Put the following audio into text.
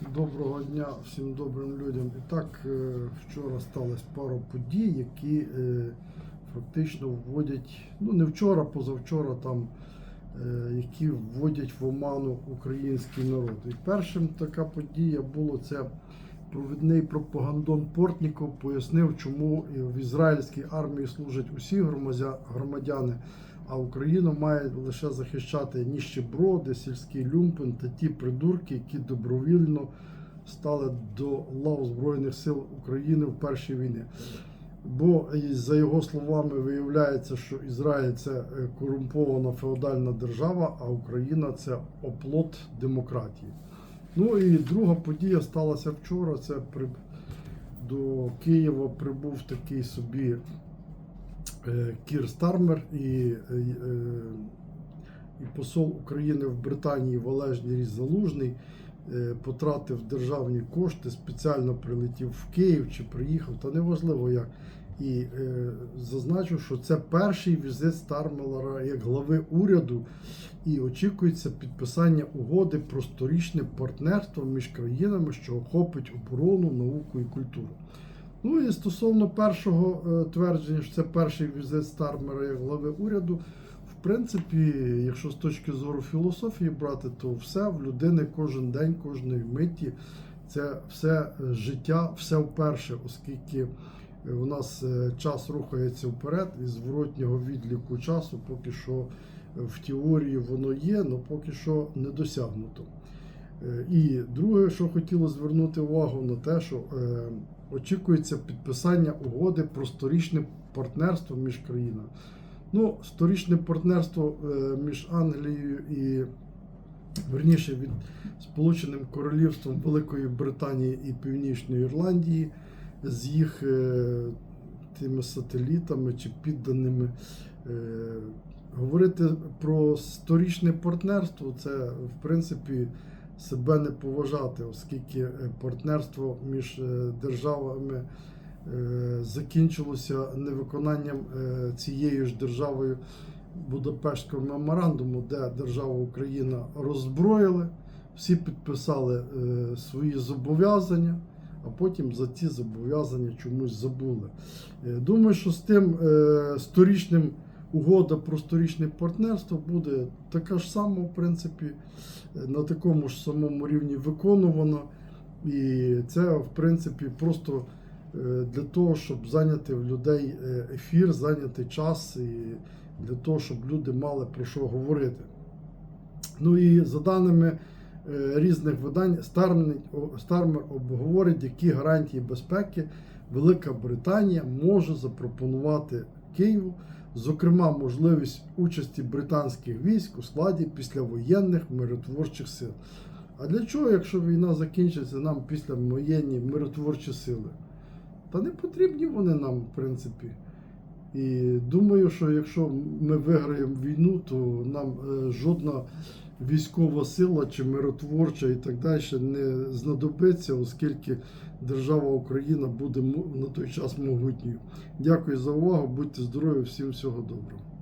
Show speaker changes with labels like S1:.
S1: Доброго дня всім добрим людям. І так, е, вчора сталося пару подій, які е, фактично вводять, ну не вчора, позавчора там, е, які вводять в оману український народ. І першим така подія було це провідний пропагандон Портніков пояснив, чому в ізраїльській армії служать усі громадяни, а Україну має лише захищати ніщеброди, сільський люмпен та ті придурки, які добровільно стали до лав Збройних сил України в першій війні. Бо і за його словами виявляється, що Ізраїль це е, корумпована феодальна держава, а Україна це оплот демократії. Ну і друга подія сталася вчора. Це при... до Києва прибув такий собі е, Кір Стармер і, е, е, і посол України в Британії Валежній Ріс Залужний е, потратив державні кошти, спеціально прилетів в Київ чи приїхав, та неважливо як. І е, зазначу, що це перший візит Стармелера як глави уряду, і очікується підписання угоди про сторічне партнерство між країнами, що охопить оборону, науку і культуру. Ну і стосовно першого е, твердження, що це перший візит Стармера як глави уряду. В принципі, якщо з точки зору філософії брати, то все в людини кожен день, кожної миті, це все е, життя, все вперше, оскільки е, у нас час рухається вперед і зворотнього відліку часу, поки що в теорії воно є, але поки що не досягнуто. І друге, що хотіло звернути увагу на те, що очікується підписання угоди про сторічне партнерство між країнами. Ну, сторічне партнерство е, між Англією і верніше від Сполученим Королівством Великої Британії і Північної Ірландії з їх е, тими сателітами чи підданими. Е, говорити про сторічне партнерство це в принципі себе не поважати, оскільки е, партнерство між е, державами е, закінчилося невиконанням цією ж державою Будапештського меморандуму, де держава Україна роззброїли, всі підписали свої зобов'язання, а потім за ці зобов'язання чомусь забули. Думаю, що з тим сторічним угода про сторічне партнерство буде така ж сама, в принципі, на такому ж самому рівні виконувана. І це, в принципі, просто е, для того, щоб зайняти в людей е, ефір, зайняти час і для того, щоб люди мали про що говорити. Ну і за даними е, різних видань, Стармер обговорить, які гарантії безпеки Велика Британія може запропонувати Києву, зокрема, можливість участі британських військ у складі післявоєнних миротворчих сил. А для чого, якщо війна закінчиться, нам після воєнні миротворчі сили? Та не потрібні вони нам, в принципі. І думаю, що якщо ми виграємо війну, то нам е, жодна військова сила чи миротворча і так далі не знадобиться, оскільки держава Україна буде на той час могутньою. Дякую за увагу, будьте здорові, всім всього доброго.